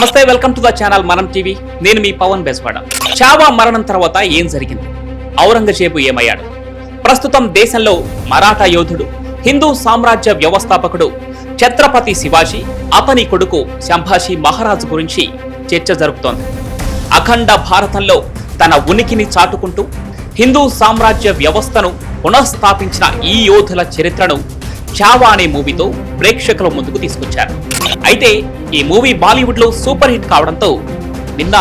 నమస్తే welcome to the channel Manam TV. నేను మీ పవన్ బెస్వాడ. చావా మరణం తర్వాత ఏం జరిగింది? ఔరంగజేబు ఏమయ్యాడు? ప్రస్తుతం దేశంలో మరాఠా యోధుడు హిందూ సామ్రాజ్య వ్యవస్థాపకుడు ఛత్రపతి శివాజీ అతని కొడుకు శంభాజీ మహారాజు గురించి చర్చ జరుపుతోంది. అఖండ భారతంలో తన ఉనికిని చాటుకుంటూ హిందూ సామ్రాజ్య వ్యవస్థను పునఃస్థాపించిన ఈ యోధుల చరిత్రను చావా అనే మూవీతో ప్రేక్షకుల ముందుకు తీసుకొచ్చారు. అయితే ఈ మూవీ బాలీవుడ్లో సూపర్ హిట్ కావడంతో నిన్న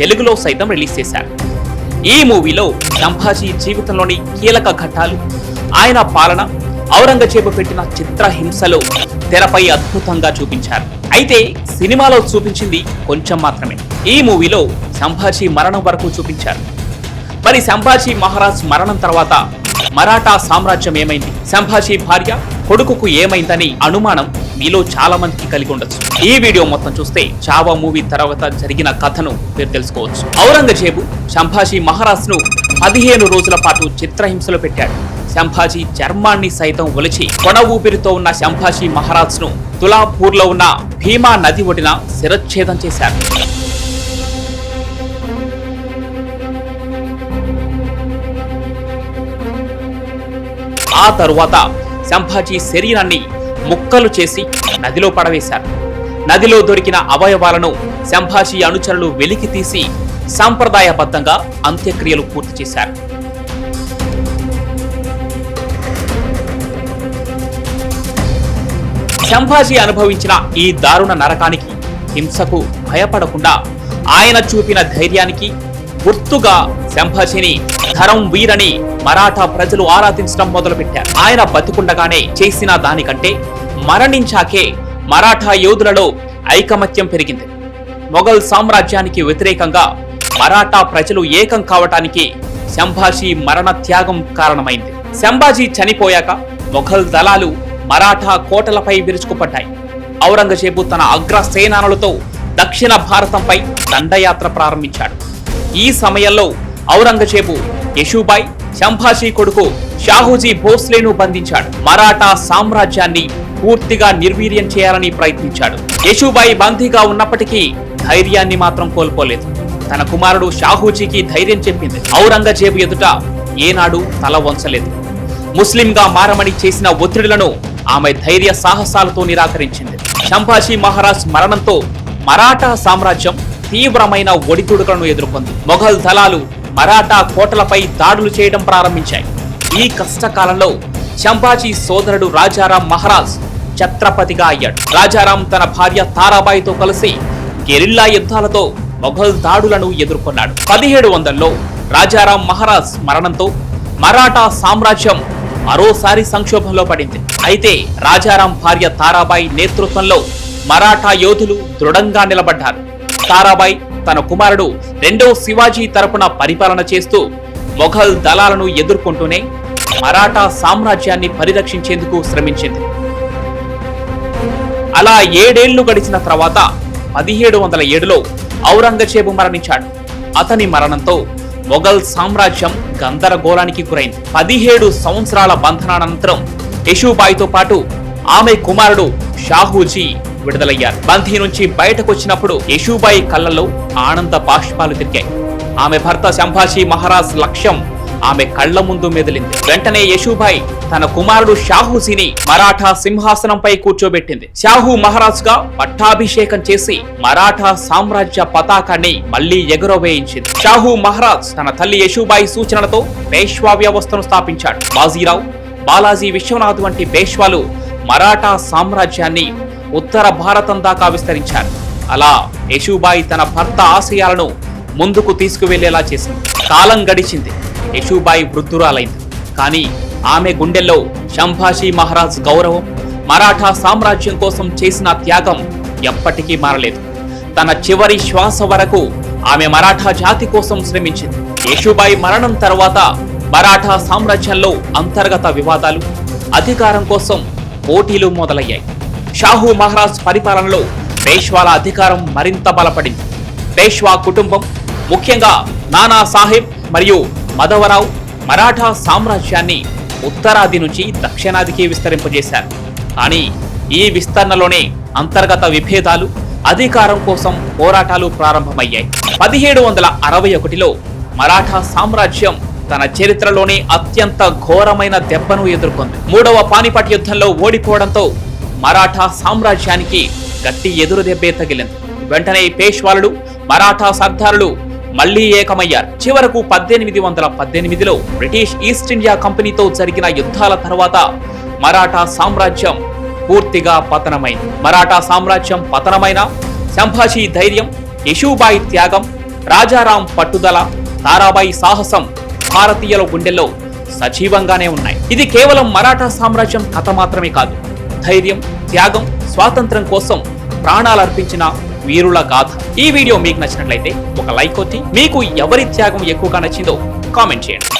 తెలుగులో సైతం రిలీజ్ చేశారు. ఈ మూవీలో సంభాజీ జీవితంలోని కీలక ఘట్టాలు ఆయన పాలన ఔరంగజేబు పెట్టిన చిత్రహింసలు తెరపై అద్భుతంగా చూపించారు. అయితే సినిమాలో చూపించింది కొంచెం మాత్రమే. ఈ మూవీలో సంభాజీ మరణం వరకు చూపించారు. మరి సంభాజీ మహారాజ్ మరణం తర్వాత మరాఠా సామ్రాజ్యం ఏమైంది? సంభాజీ భార్య కొడుకుకు ఏమైందని అనుమానం మీలో చాలా మందికి కలిగి ఉండొచ్చు. ఈ వీడియో మొత్తం చూస్తే చావా మూవీ తర్వాత జరిగిన కథను మీరు తెలుసుకోవచ్చు. ఔరంగజేబు సంభాజీ మహారాజ్ను పదిహేను రోజుల పాటు చిత్రహింసలు పెట్టాడు. శంభాజీ చర్మాన్ని సైతం ఒలిచి కొన ఊపిరితో ఉన్న శంభాజీ మహారాజ్ను తులాపూర్లో ఉన్న భీమా నది ఒడిన శిరచ్ఛేదం చేశారు. ఆ తరువాత సంభాజీ శరీరాన్ని ముక్కలు చేసి నదిలో పడవేశారు. నదిలో దొరికిన అవయవాలను సంభాజీ అనుచరులు వెలికి తీసి సాంప్రదాయబద్ధంగా అంత్యక్రియలు పూర్తి చేశారు. సంభాజీ అనుభవించిన ఈ దారుణ నరకానికి హింసకు భయపడకుండా ఆయన చూపిన ధైర్యానికి గుర్తుగా శంభాజీని ధరం వీరని మరాఠా ప్రజలు ఆరాధించడం మొదలుపెట్టారు. ఆయన బతికుండగానే చేసిన దానికంటే మరణించాకే మరాఠా యోధులలో ఐకమత్యం పెరిగింది. మొఘల్ సామ్రాజ్యానికి వ్యతిరేకంగా మరాఠా ప్రజలు ఏకం కావటానికి శంభాజీ మరణ త్యాగం కారణమైంది. శంభాజీ చనిపోయాక మొఘల్ దళాలు మరాఠా కోటలపై విరుచుకుపడ్డాయి. ఔరంగజేబు తన అగ్ర సేనానులతో దక్షిణ భారతంపై దండయాత్ర ప్రారంభించాడు. ఈ సమయంలో ఔరంగజేబు యశుబాయ్ శంభాజీ కొడుకు షాహూజీ భోస్లేను బంధించాడు. మరాఠా సామ్రాజ్యాన్ని పూర్తిగా నిర్వీర్యం చేయాలని ప్రయత్నించాడు. యశుబాయి బందీగా ఉన్నప్పటికీ ధైర్యాన్ని మాత్రం కోల్పోలేదు. తన కుమారుడు షాహూజీకి ధైర్యం చెప్పింది. ఔరంగజేబు ఎదుట ఏనాడు తల వంచలేదు. ముస్లింగా మారమని చేసిన ఒత్తిడులను ఆమె ధైర్య సాహసాలతో నిరాకరించింది. శంభాజీ మహారాజ్ మరణంతో మరాఠా సామ్రాజ్యం తీవ్రమైన ఒడిదుడుకులను ఎదుర్కొంది. మొఘల్ దళాలు మరాఠా కోటలపై దాడులు చేయడం ప్రారంభించాయి. ఈ కష్టకాలంలో శంభాజీ సోదరుడు రాజారాం మహారాజ్ ఛత్రపతిగా అయ్యాడు. రాజారాం తన భార్య తారాబాయితో కలిసి గెరిల్లా యుద్ధాలతో మొఘల్ దాడులను ఎదుర్కొన్నాడు. పదిహేడు వందల్లో రాజారాం మహారాజ్ మరణంతో మరాఠా సామ్రాజ్యం మరోసారి సంక్షోభంలో పడింది. అయితే రాజారాం భార్య తారాబాయి నేతృత్వంలో మరాఠా యోధులు దృఢంగా నిలబడ్డారు. తారాబాయి తన కుమారుడు రెండో శివాజీ తరపున పరిపాలన చేస్తూ మొఘల్ దళాలను ఎదుర్కొంటూనే మరాఠా సామ్రాజ్యాన్ని పరిరక్షించేందుకు శ్రమించింది. అలా ఏడేళ్ళు గడిచిన తర్వాత పదిహేడు వందల ఏడులో ఔరంగజేబు మరణించాడు. అతని మరణంతో మొఘల్ సామ్రాజ్యం గందరగోళానికి గురైంది. పదిహేడు సంవత్సరాల బంధనానంతరం యశుబాయితో పాటు ఆమె కుమారుడు షాహూజీ విడుదలయ్యారు. బందీ నుంచి బయటకొచ్చినప్పుడు యశూబాయి కళ్ళలో ఆనంద బాష్పాలు తిరిగాయి. ఆమె భర్త శంభాజీ మహారాజ్ లక్ష్యం ఆమె కళ్ళ ముందు మెదిలింది. వెంటనే యశుభాయ్ తన కుమారుడు షాహూజీని మరాఠా సింహాసనంపై కూర్చోబెట్టింది. షాహు మహారాజ్గా పట్టాభిషేకం చేసి మరాఠా సామ్రాజ్య పతాకాన్ని మళ్ళీ ఎగురవేయించింది. షాహు మహారాజ్ తన తల్లి యశుబాయి సూచనలతో పేష్వా వ్యవస్థను స్థాపించాడు. బాజీరావు బాలాజీ విశ్వనాథ్ వంటి పేష్వాలు మరాఠా సామ్రాజ్యాన్ని ఉత్తర భారతం దాకా విస్తరించారు. అలా యశుబాయి తన భర్త ఆశయాలను ముందుకు తీసుకువెళ్ళేలా చేసింది. కాలం గడిచింది. యశుబాయి వృద్ధురాలైంది. కానీ ఆమె గుండెల్లో శంభాషీ మహారాజ్ గౌరవం మరాఠా సామ్రాజ్యం కోసం చేసిన త్యాగం ఎప్పటికీ మారలేదు. తన చివరి శ్వాస వరకు ఆమె మరాఠా జాతి కోసం శ్రమించింది. యశుబాయి మరణం తర్వాత మరాఠా సామ్రాజ్యంలో అంతర్గత వివాదాలు అధికారం కోసం పోటీలు మొదలయ్యాయి. షాహు మహారాజ్ పరిపాలనలో పేష్వాల అధికారం మరింత బలపడింది. పేష్వా కుటుంబం ముఖ్యంగా నానా సాహెబ్ మరియు మధవరావు మరాఠా సామ్రాజ్యాన్ని ఉత్తరాది నుంచి దక్షిణాదికి విస్తరింపజేశారు. కానీ ఈ విస్తరణలోనే అంతర్గత విభేదాలు అధికారం కోసం పోరాటాలు ప్రారంభమయ్యాయి. పదిహేడు వందల అరవై ఒకటిలో మరాఠా సామ్రాజ్యం తన చరిత్రలోనే అత్యంత ఘోరమైన దెబ్బను ఎదుర్కొంది. మూడవ పానిపట్ యుద్ధంలో ఓడిపోవడంతో మరాఠా సామ్రాజ్యానికి గట్టి ఎదురు దెబ్బే తగిలింది. వెంటనే పేష్వాలుడు మరాఠా సర్దారులు మళ్ళీ ఏకమయ్యారు. చివరకు పద్దెనిమిది వందల పద్దెనిమిదిలో బ్రిటిష్ ఈస్ట్ ఇండియా కంపెనీతో జరిగిన యుద్ధాల తర్వాత మరాఠా సామ్రాజ్యం పూర్తిగా పతనమైంది. మరాఠా సామ్రాజ్యం పతనమైన సంభాజీ ధైర్యం యశూబాయి త్యాగం రాజారాం పట్టుదల తారాబాయి సాహసం భారతీయుల గుండెల్లో సజీవంగానే ఉన్నాయి. ఇది కేవలం మరాఠా సామ్రాజ్యం కథ మాత్రమే కాదు. ధైర్యం త్యాగం స్వాతంత్రం కోసం ప్రాణాలర్పించిన వీరుల గాథ. ఈ వీడియో మీకు నచ్చినట్లయితే ఒక లైక్ కొట్టి మీకు ఎవరి త్యాగం ఎక్కువగా నచ్చిందో కామెంట్ చేయండి.